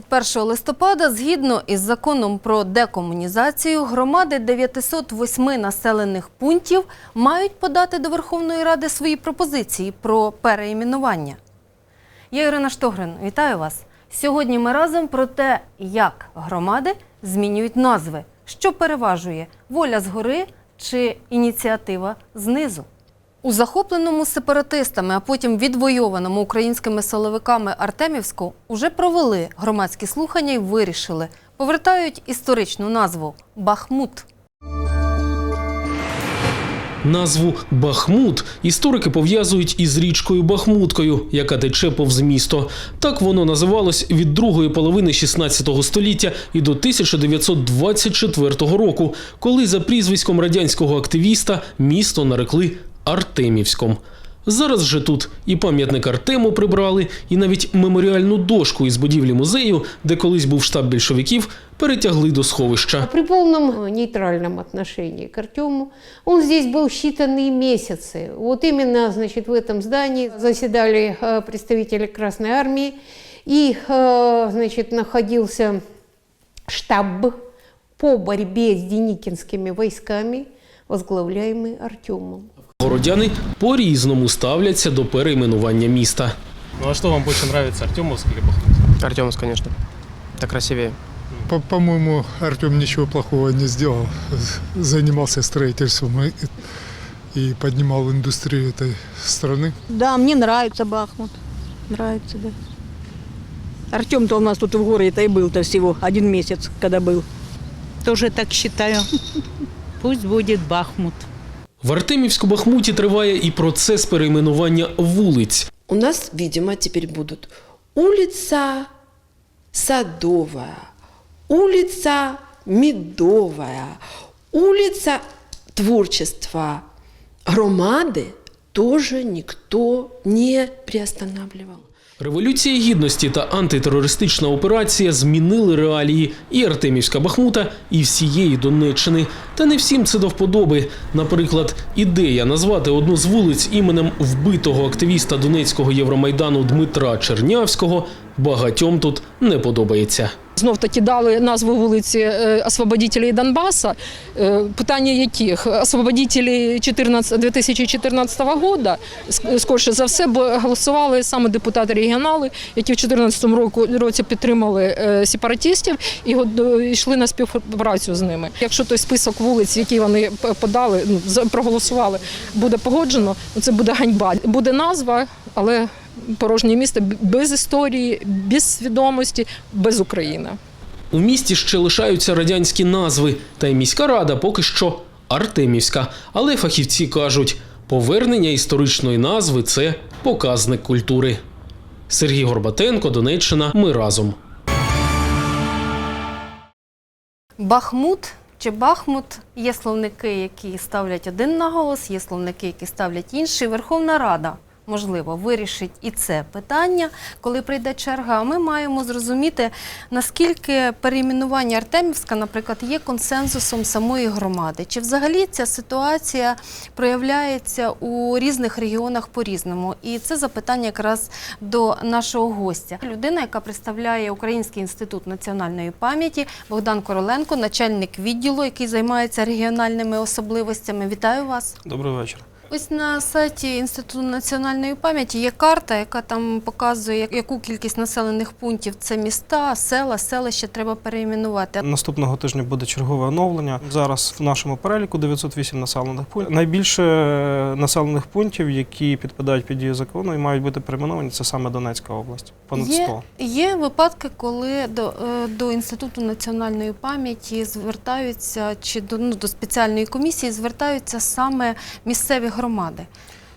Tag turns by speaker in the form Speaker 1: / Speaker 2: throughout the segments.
Speaker 1: 21 листопада, згідно із законом про декомунізацію, громади 908 населених пунктів мають подати до Верховної Ради свої пропозиції про переіменування. Я Ірина Штогрин, вітаю вас. Сьогодні ми разом про те, як громади змінюють назви, що переважує воля згори чи ініціатива знизу. У захопленому сепаратистами, а потім відвойованому українськими силовиками Артемівську уже провели громадські слухання і вирішили, повертають історичну назву Бахмут.
Speaker 2: Назву Бахмут історики пов'язують із річкою Бахмуткою, яка тече повз місто. Так воно називалось від другої половини 16 століття і до 1924 року, коли за прізвиськом радянського активіста місто нарекли Артемівськом. Зараз же тут і пам'ятник Артему прибрали, і навіть меморіальну дошку із будівлі музею, де колись був штаб більшовиків, перетягли до сховища.
Speaker 3: При полном э, нейтральном отношении к Артему он здесь был считанные месяцы. Вот именно, значит, в этом здании заседали э, представители Красной Армии, и, э, значит, находился штаб по борьбе с деникинскими войсками, возглавляемый Артемом.
Speaker 2: Городяни по-різному ставляться до перейменування міста.
Speaker 4: Ну а что вам больше нравится, Артемовск или Бахмут?
Speaker 5: Артемовск, конечно. Так красивее.
Speaker 6: По- По-моему, Артем ничего плохого не сделал. Занимался строительством и, и поднимал индустрию этой страны.
Speaker 7: Да, мне нравится Бахмут. Нравится, да. Артем-то у нас тут в городе-то и был-то всего один месяц, когда был.
Speaker 8: Тоже так считаю. Пусть будет Бахмут.
Speaker 2: В Артемівську Бахмуті триває і процес перейменування вулиць.
Speaker 9: У нас, видимо, теперь будут улица Садовая, улица Медовая, улица Творчества. Громады тоже никто не приостанавливал.
Speaker 2: Революція гідності та антитерористична операція змінили реалії і Артемівська Бахмута, і всієї Донеччини. Та не всім це до вподоби. Наприклад, ідея назвати одну з вулиць іменем вбитого активіста Донецького Євромайдану Дмитра Чернявського багатьом тут не подобається.
Speaker 10: Знов таки дали назву вулиці е, освободителей Донбаса. Е, Питання яких? Освободителі 14, 2014 року, ск- скорше за все, бо голосували саме депутати-регіонали, які в 2014 року- році підтримали е, сепаратистів і йшли на співпрацю з ними. Якщо той список вулиць, які вони подали, ну, проголосували, буде погоджено, ну, це буде ганьба. Буде назва, але порожнє місто без історії, без свідомості, без України.
Speaker 2: У місті ще лишаються радянські назви, та й міська рада поки що Артемівська. Але фахівці кажуть, повернення історичної назви це показник культури. Сергій Горбатенко, Донеччина. Ми разом.
Speaker 1: Бахмут чи Бахмут є словники, які ставлять один наголос, є словники, які ставлять інший. Верховна Рада. Можливо, вирішить і це питання, коли прийде черга. Ми маємо зрозуміти, наскільки перейменування Артемівська, наприклад, є консенсусом самої громади. Чи взагалі ця ситуація проявляється у різних регіонах по-різному? І це запитання якраз до нашого гостя. Людина, яка представляє Український інститут національної пам'яті, Богдан Короленко, начальник відділу, який займається регіональними особливостями. Вітаю вас.
Speaker 4: Добрий вечір.
Speaker 1: Ось на сайті Інституту національної пам'яті є карта, яка там показує, яку кількість населених пунктів це міста, села, селища треба перейменувати.
Speaker 4: Наступного тижня буде чергове оновлення. Зараз в нашому переліку 908 населених пунктів. Найбільше населених пунктів, які підпадають під дію закону і мають бути перейменовані, це саме Донецька область. Понад 100.
Speaker 1: Є, є випадки, коли до, е, до Інституту національної пам'яті звертаються чи до, ну, до спеціальної комісії звертаються саме місцеві громади.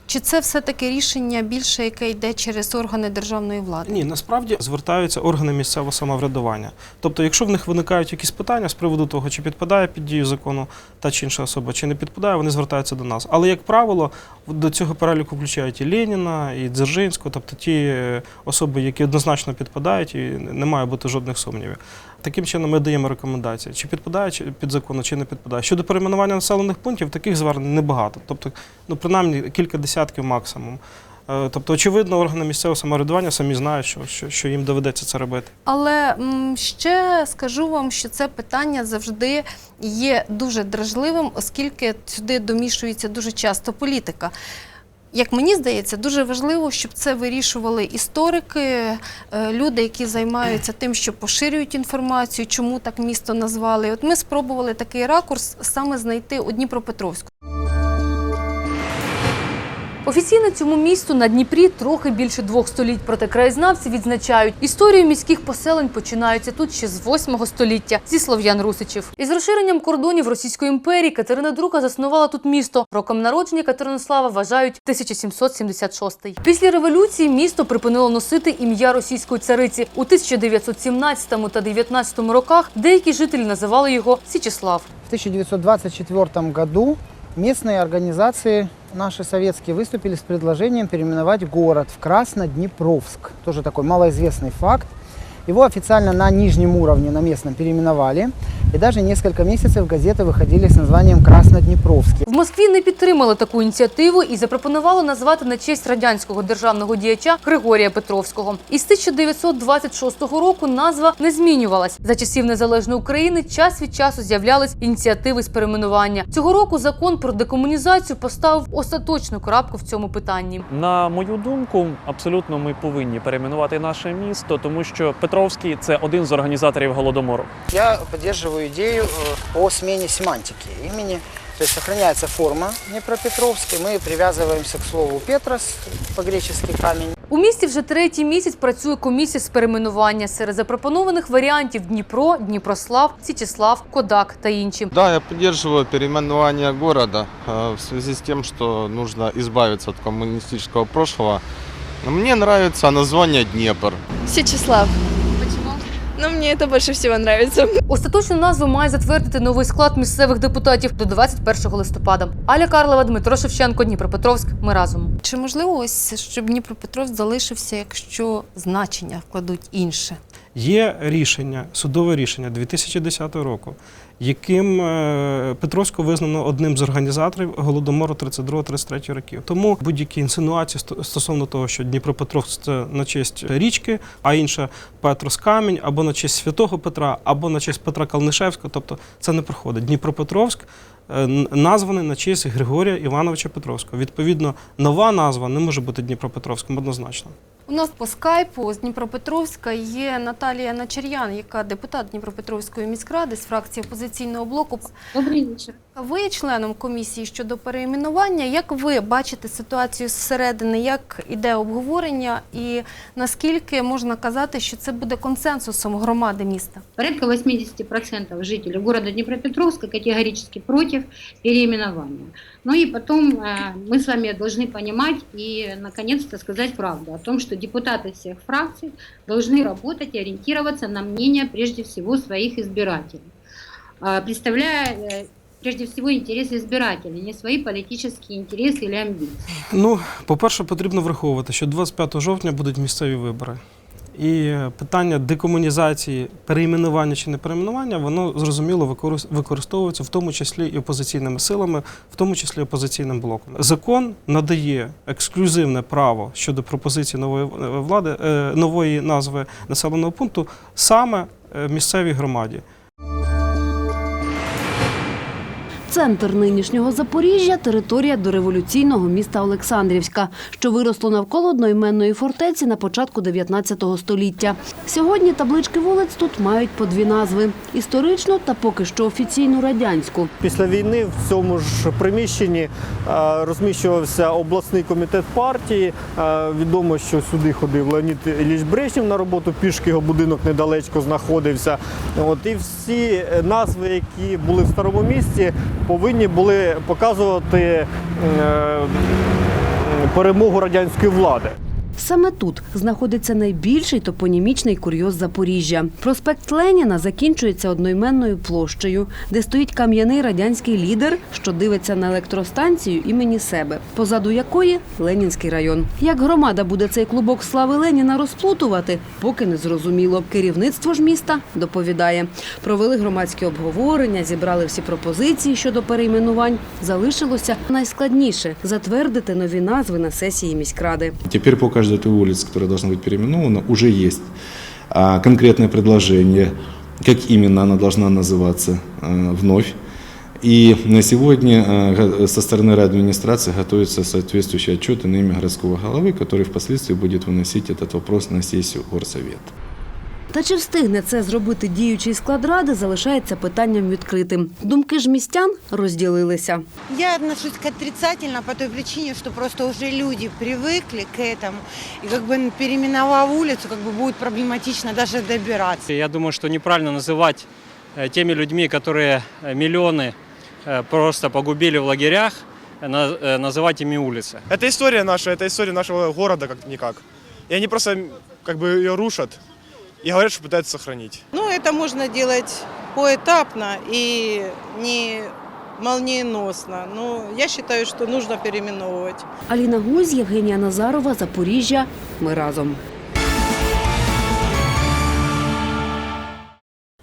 Speaker 1: Чи це все-таки рішення більше, яке йде через органи державної влади?
Speaker 4: Ні, насправді звертаються органи місцевого самоврядування. Тобто, якщо в них виникають якісь питання з приводу того, чи підпадає під дію закону та чи інша особа, чи не підпадає, вони звертаються до нас. Але, як правило, до цього переліку включають і Леніна, і Дзержинського, тобто ті е, особи, які однозначно підпадають, і не має бути жодних сумнівів. Таким чином ми даємо рекомендації, чи підпадає чи- під закону, чи не підпадає. Щодо перейменування населених пунктів, таких звернень небагато. Тобто, ну принаймні кілька десятків максимум. Е, Тобто, очевидно, органи місцевого самоврядування самі знають, що, що, що їм доведеться це робити.
Speaker 1: Але ще скажу вам, що це питання завжди є дуже дражливим, оскільки сюди домішується дуже часто політика. Як мені здається, дуже важливо, щоб це вирішували історики, е, люди, які займаються тим, що поширюють інформацію, чому так місто назвали. От ми спробували такий ракурс саме знайти у Дніпропетровську.
Speaker 11: Офіційно цьому місту на Дніпрі трохи більше двох століть. Проте краєзнавці відзначають, історію міських поселень починаються тут ще з 8 століття зі слов'ян русичів. Із розширенням кордонів Російської імперії Катерина II заснувала тут місто. Роком народження Катеринослава вважають 1776. Після революції місто припинило носити ім'я російської цариці. У 1917 та 19 роках деякі жителі називали його Січеслав.
Speaker 12: В 1924 году местные организации, наши советские, выступили с предложением переименовать город в Красноднепровск. Тоже такой малоизвестный факт. Его официально на нижнем уровне, на местном, переименовали. И даже несколько месяцев газеты выходили с названием Красноднепровский.
Speaker 11: В Москві не підтримали таку ініціативу і запропонували назвати на честь радянського державного діяча Григорія Петровського. Із 1926 року назва не змінювалась. За часів незалежної України час від часу з'являлись ініціативи з перейменування. Цього року закон про декомунізацію поставив остаточну крапку в цьому питанні.
Speaker 13: На мою думку, абсолютно ми повинні перейменувати наше місто, тому що Петровський це один з організаторів голодомору.
Speaker 12: Я поддерживаю идею э, о смене семантики имени. То есть сохраняется форма Днепропетровской, мы привязываемся к слову Петрос, по-гречески камень.
Speaker 11: У місті вже третій місяць працює комісія з перейменування серед запропонованих варіантів Дніпро, Дніпрослав, Січеслав, Кодак та інші.
Speaker 14: Да, я поддерживаю переименование города э, в связи с тем, что нужно избавиться от коммунистического прошлого. Мне нравится название Днепр.
Speaker 15: Сечеслав. Почему? Ну, мне это больше всего нравится.
Speaker 11: Остаточну назву має затвердити новий склад місцевих депутатів до 21 листопада. Аля Карлова, Дмитро Шевченко, Дніпропетровськ. Ми разом.
Speaker 1: Чи можливо ось, щоб Дніпропетровськ залишився, якщо значення вкладуть інше?
Speaker 4: Є рішення, судове рішення 2010 року, яким е, Петровську визнано одним з організаторів голодомору 32-33 років. Тому будь-які інсинуації сто- стосовно того, що Дніпропетровськ це на честь річки, а інша Петрос Камінь, або на честь святого Петра, або на честь Петра Калнишевського, тобто це не проходить. Дніпропетровськ е, названий на честь Григорія Івановича Петровського. Відповідно, нова назва не може бути Дніпропетровським однозначно.
Speaker 1: У нас по скайпу з Дніпропетровська є Наталія Начер'ян, яка депутат Дніпропетровської міськради з фракції опозиційного блоку.
Speaker 16: Добрий вечір.
Speaker 1: Ви є членом комісії щодо перейменування. Як ви бачите ситуацію зсередини? Як іде обговорення, і наскільки можна казати, що це буде консенсусом громади міста?
Speaker 16: Порядка 80% жителей города Днепропетровска категорически против переименования. Ну и потом э, мы с вами должны понимать и наконец-то сказать правду о том, что депутаты всех фракций должны работать и ориентироваться на мнение прежде всего своих избирателей, э, представляя э, прежде всего интересы избирателей, не свои политические интересы или амбиции.
Speaker 4: Ну, по-перше, потрібно враховувати, що 25 жовтня будуть місцеві вибори. І питання декомунізації, перейменування чи не перейменування, воно зрозуміло використовується в тому числі і опозиційними силами, в тому числі опозиційним блоком. Закон надає ексклюзивне право щодо пропозиції нової е, влади, е, нової назви населеного пункту саме е, місцевій громаді.
Speaker 17: Центр нинішнього Запоріжжя територія дореволюційного міста Олександрівська, що виросло навколо одноіменної фортеці на початку 19 століття. Сьогодні таблички вулиць тут мають по дві назви історичну та поки що офіційну радянську.
Speaker 18: Після війни в цьому ж приміщенні розміщувався обласний комітет партії. Відомо, що сюди ходив Леонід Ілліч Брежнєв на роботу, пішки його будинок недалечко знаходився. І всі назви, які були в старому місті, повинні були показувати е, перемогу радянської влади.
Speaker 17: Саме тут знаходиться найбільший топонімічний курйоз Запоріжжя. Проспект Леніна закінчується одноіменною площею, де стоїть кам'яний радянський лідер, що дивиться на електростанцію імені себе, позаду якої Ленінський район. Як громада буде цей клубок слави Леніна розплутувати, поки не зрозуміло. Керівництво ж міста доповідає. Провели громадські обговорення, зібрали всі пропозиції щодо перейменувань. Залишилося найскладніше затвердити нові назви на сесії міськради.
Speaker 19: Теперь по каждой той улице, которая должна быть переименована, уже есть а, конкретное предложение, как именно она должна называться а, вновь. И на сегодня а, га- со стороны райадминистрации готовятся соответствующие отчеты на имя городского головы, который впоследствии будет выносить этот вопрос на сессию горсовета.
Speaker 17: Та чи встигне це зробити діючий склад ради, залишається питанням відкритим. Думки ж містян розділилися.
Speaker 20: Я отношусь к отрицательно по той причине, что просто уже люди привыкли к этому. И как бы переименовав улицу, как бы будет проблематично даже добираться.
Speaker 21: Я думаю, что неправильно называть э, теми людьми, которые э, миллионы э, просто погубили в лагерях, э, на- э, называть ими улицы.
Speaker 22: Это история наша, это история нашего города как-никак. И они просто как бы ее рушат и говорят, что пытаются сохранить.
Speaker 20: Ну, это можно делать поэтапно и не молниеносно. Но я считаю, что нужно переименовывать.
Speaker 17: Аліна Гузь, Євгенія Назарова, Запоріжжя. Ми разом.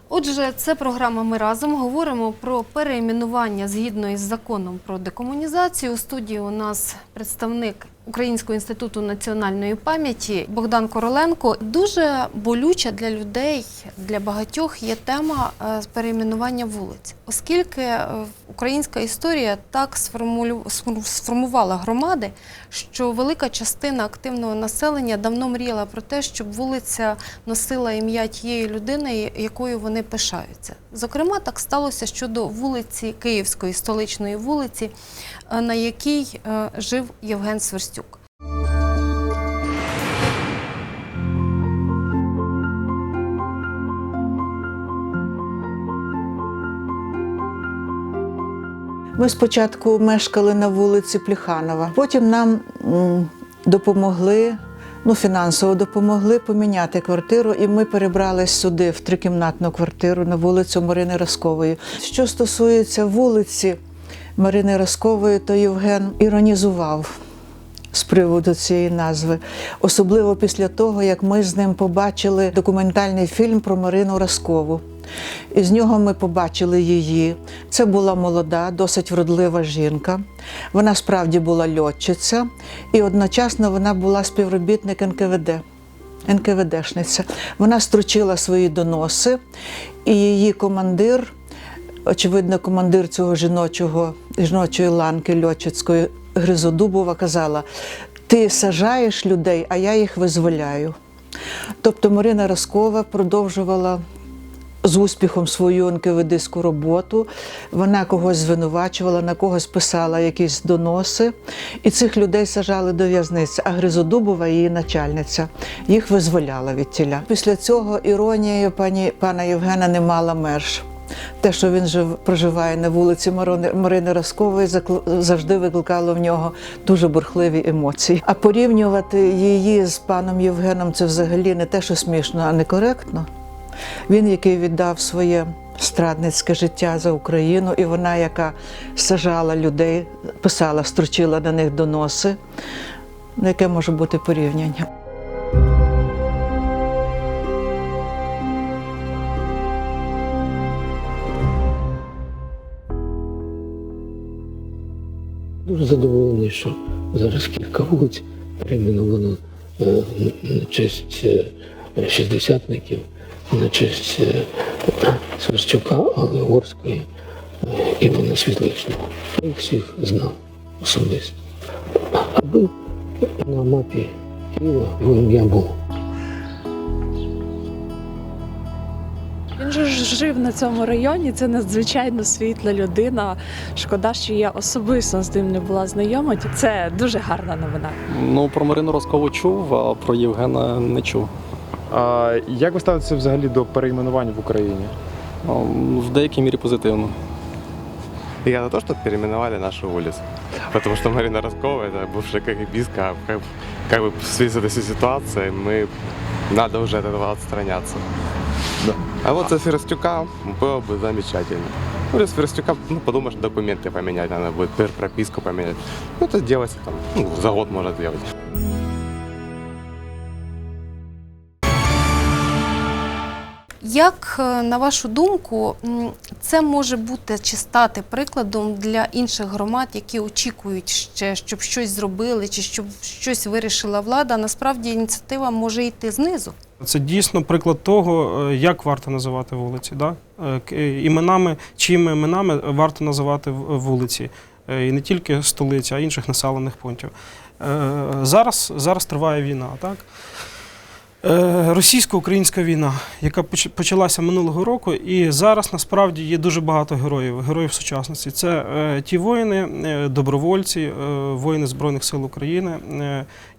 Speaker 1: Отже, це програма Ми разом говоримо про перейменування згідно із законом про декомунізацію. У студії у нас представник Українського інституту національної пам'яті Богдан Короленко. Дуже болюча для людей, для багатьох є тема е, перейменування вулиць, оскільки е, українська історія так сформувала громади, що велика частина активного населення давно мріяла про те, щоб вулиця носила ім'я тієї людини, якою вони пишаються. Зокрема, так сталося щодо вулиці Київської столичної вулиці, на якій е, жив Євген Сверстюк.
Speaker 23: Ми спочатку мешкали на вулиці Плеханова. Потім нам допомогли, ну фінансово допомогли поміняти квартиру, і ми перебрались сюди, в трикімнатну квартиру на вулицю Марини Роскової. Що стосується вулиці Марини Роскової, то Євген іронізував. З приводу цієї назви, особливо після того, як ми з ним побачили документальний фільм про Марину Роскову. І з нього ми побачили її. Це була молода, досить вродлива жінка. Вона справді була льотчиця, і одночасно вона була співробітник НКВД. НКВДшниця. Вона стручила свої доноси, і її командир, очевидно, командир цього жіночого, жіночої ланки льотчицької Гризодубова казала: ти сажаєш людей, а я їх визволяю. Тобто Марина Роскова продовжувала з успіхом свою НКВДську роботу. Вона когось звинувачувала, на когось писала якісь доноси, і цих людей сажали до в'язниці. А Гризодубова, її начальниця, їх визволяла від тіля. Після цього іронією пані пана Євгена не мала меж. Те, що він жив, проживає на вулиці Марини, Марини Роскової, закл- завжди викликало в нього дуже бурхливі емоції. А порівнювати її з паном Євгеном це взагалі не те, що смішно, а некоректно. Він, який віддав своє страдницьке життя за Україну, і вона, яка сажала людей, писала, стручила на них доноси. Ну, яке може бути порівняння?
Speaker 24: Задоволений, що зараз кілька вулиць перейменовано е, на честь е, шістдесятників, на честь е, Сверстюка, Алегорської, е, Івана Світличного. Я їх всіх знав особисто. Аби на мапі Києва його ім'я було.
Speaker 25: жив на цьому районі. Це надзвичайно світла людина. Шкода, що я особисто з ним не була знайома. Це дуже гарна новина.
Speaker 13: Ну, про Марину Роскову чув, а про Євгена не чув.
Speaker 26: А як ви ставитеся взагалі до перейменувань в Україні?
Speaker 13: В деякій мірі позитивно.
Speaker 27: Я за то, чтобы переименовали нашу улицу. Потому что Марина Роскова это бывшая КГБистка, как
Speaker 26: как бы в связи с этой ситуацией мы надо уже от этого отстраняться. Да. А вот за Ферстюка было бы замечательно. Ну, для Ферстюка, ну, подумаешь, документы поменять, надо будет пер- прописку поменять. Ну, это делается там, ну, за год можно сделать.
Speaker 1: Як, е, на вашу думку, м, це може бути чи стати прикладом для інших громад, які очікують ще, щоб щось зробили, чи щоб щось вирішила влада? Насправді ініціатива може йти знизу.
Speaker 4: Це дійсно приклад того, е, як варто називати вулиці. Да? Е, е, Іменами, чиїми іменами варто називати вулиці. І не тільки столиці, а інших населених пунктів. Зараз, зараз триває війна, так? Е, Російсько-українська війна, яка почалася минулого року, і зараз насправді є дуже багато героїв, героїв сучасності. Це е, ті воїни, е, добровольці, воїни Збройних сил України,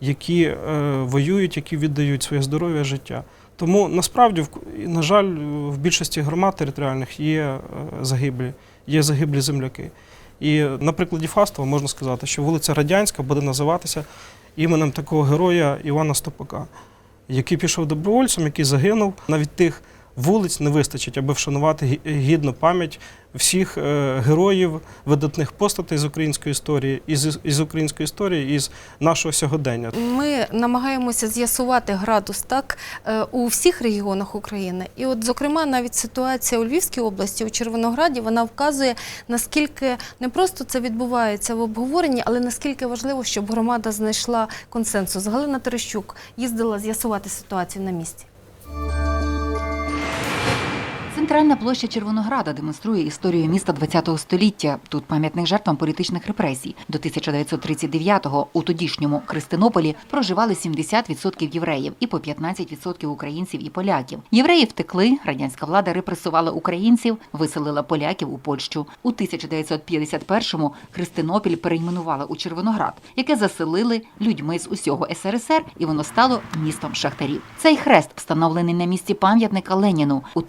Speaker 4: які воюють, які віддають своє здоров'я, життя. Тому насправді, на жаль, в більшості громад територіальних є загиблі, є загиблі земляки. І на прикладі Фастова можна сказати, що вулиця Радянська буде називатися іменем такого героя Івана Стопака, який пішов добровольцем, який загинув. Навіть тих вулиць не вистачить, аби вшанувати гідну пам'ять всіх е, героїв, видатних постатей з української історії, із, української історії, із нашого сьогодення.
Speaker 1: Ми намагаємося з'ясувати градус так е, у всіх регіонах України. І, от, зокрема, навіть ситуація у Львівській області, у Червонограді, вона вказує, наскільки не просто це відбувається в обговоренні, але наскільки важливо, щоб громада знайшла консенсус. Галина Терещук їздила з'ясувати ситуацію на місці.
Speaker 28: Центральна площа Червонограда демонструє історію міста ХХ століття. Тут пам'ятник жертвам політичних репресій. До 1939-го у тодішньому Христинополі проживали 70% євреїв і по 15% українців і поляків. Євреї втекли, радянська влада репресувала українців, виселила поляків у Польщу. У 1951-му Христинопіль перейменували у Червоноград, яке заселили людьми з усього СРСР, і воно стало містом шахтарів. Цей хрест встановлений на місці пам'ятника Леніну. У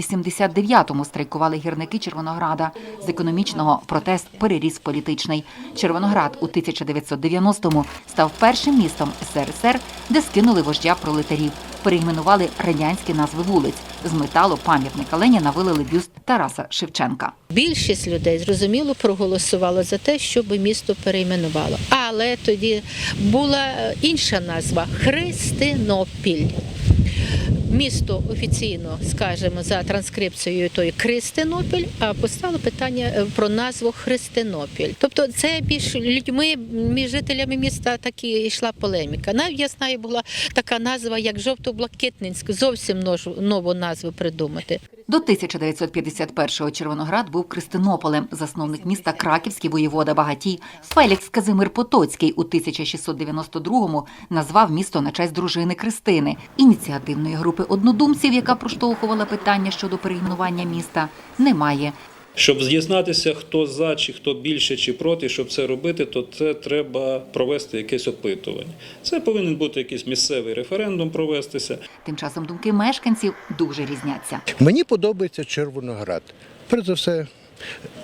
Speaker 28: 1989-му страйкували гірники Червонограда. З економічного протест переріс політичний. Червоноград у 1990-му став першим містом СРСР, де скинули вождя пролетарів. Перейменували радянські назви вулиць. З металу пам'ятника Леніна вилили бюст Тараса Шевченка.
Speaker 29: Більшість людей зрозуміло проголосувало за те, щоб місто перейменувало. Але тоді була інша назва Христинопіль. Місто офіційно, скажемо, за транскрипцією той Кристинопіль, а постало питання е, про назву Христинопіль. Тобто це більш людьми, між жителями міста такі йшла полеміка. Навіть я знаю, була така назва, як Жовто-Блакитнинськ, зовсім нову назву придумати.
Speaker 28: До 1951-го Червоноград був Кристинополем, засновник міста Краківський воєвода Багатій. Фелікс Казимир Потоцький у 1692-му назвав місто на честь дружини Кристини. Ініціативної групи однодумців, яка проштовхувала питання щодо перейменування міста, немає.
Speaker 30: Щоб з'яснатися, хто за, чи хто більше, чи проти, щоб це робити, то це треба провести якесь опитування. Це повинен бути якийсь місцевий референдум провестися.
Speaker 28: Тим часом думки мешканців дуже різняться.
Speaker 31: Мені подобається Червоноград. Перш за все,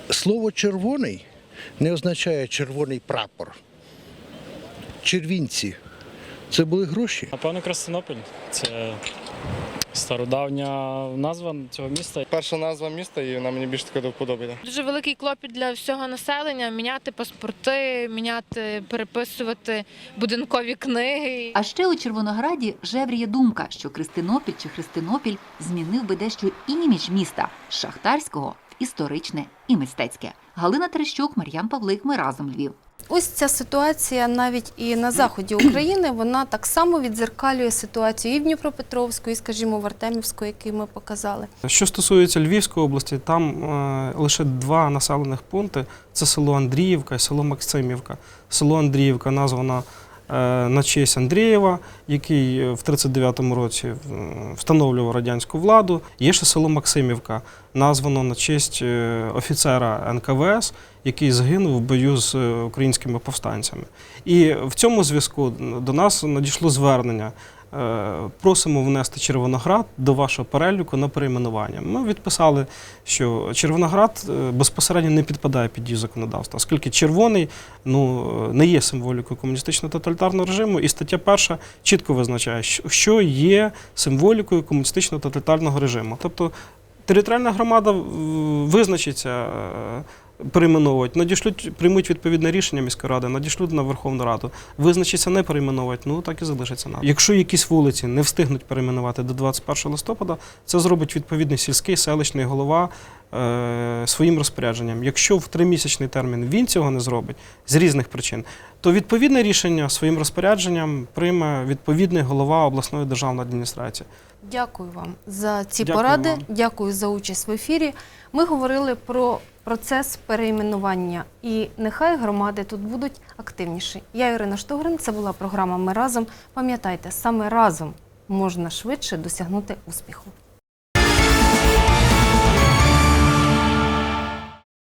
Speaker 31: слово червоний не означає червоний прапор. Червінці це були гроші.
Speaker 32: Напевно, Краснополь. Це стародавня назва цього міста.
Speaker 26: Перша назва міста, і вона мені більше така подобається.
Speaker 33: Дуже великий клопіт для всього населення міняти паспорти, міняти, переписувати будинкові книги.
Speaker 28: А ще у Червонограді жевріє думка, що Кристинопіль чи Христинопіль змінив би дещо імідж міста з шахтарського в історичне і мистецьке. Галина Терещук, Мар'ян Павлик. Ми разом Львів.
Speaker 1: Ось ця ситуація навіть і на заході України вона так само відзеркалює ситуацію і в Дніпропетровську, і, скажімо, в Артемівську, який ми показали.
Speaker 4: Що стосується Львівської області, там е, лише два населених пункти: це село Андріївка і село Максимівка. Село Андріївка названо на честь Андрієва, який в 39-му році е, встановлював радянську владу. Є ще село Максимівка, названо на честь е, офіцера НКВС, який загинув в бою з е, українськими повстанцями. І в цьому зв'язку до нас надійшло звернення е, просимо внести Червоноград до вашого переліку на перейменування. Ми відписали, що Червоноград е, безпосередньо не підпадає під дію законодавства, оскільки червоний ну, е, не є символікою комуністичного тоталітарного режиму, і стаття перша чітко визначає, що- є символікою комуністичного тоталітарного режиму. Тобто територіальна громада е, визначиться. Перейменовують, надішлють, приймуть відповідне рішення міської ради, надішлють на Верховну Раду. Визначиться не перейменовувати, ну так і залишиться нам. Якщо якісь вулиці не встигнуть перейменувати до 21 листопада, це зробить відповідний сільський селищний голова е, своїм розпорядженням. Якщо в тримісячний термін він цього не зробить з різних причин, то відповідне рішення своїм розпорядженням прийме відповідний голова обласної державної адміністрації.
Speaker 1: Дякую вам за ці
Speaker 4: Дякую
Speaker 1: поради.
Speaker 4: вам.
Speaker 1: Дякую за участь в ефірі. Ми говорили про процес перейменування, і нехай громади тут будуть активніші. Я Ірина Штогрин. Це була програма Ми разом. Пам'ятайте, саме разом можна швидше досягнути успіху.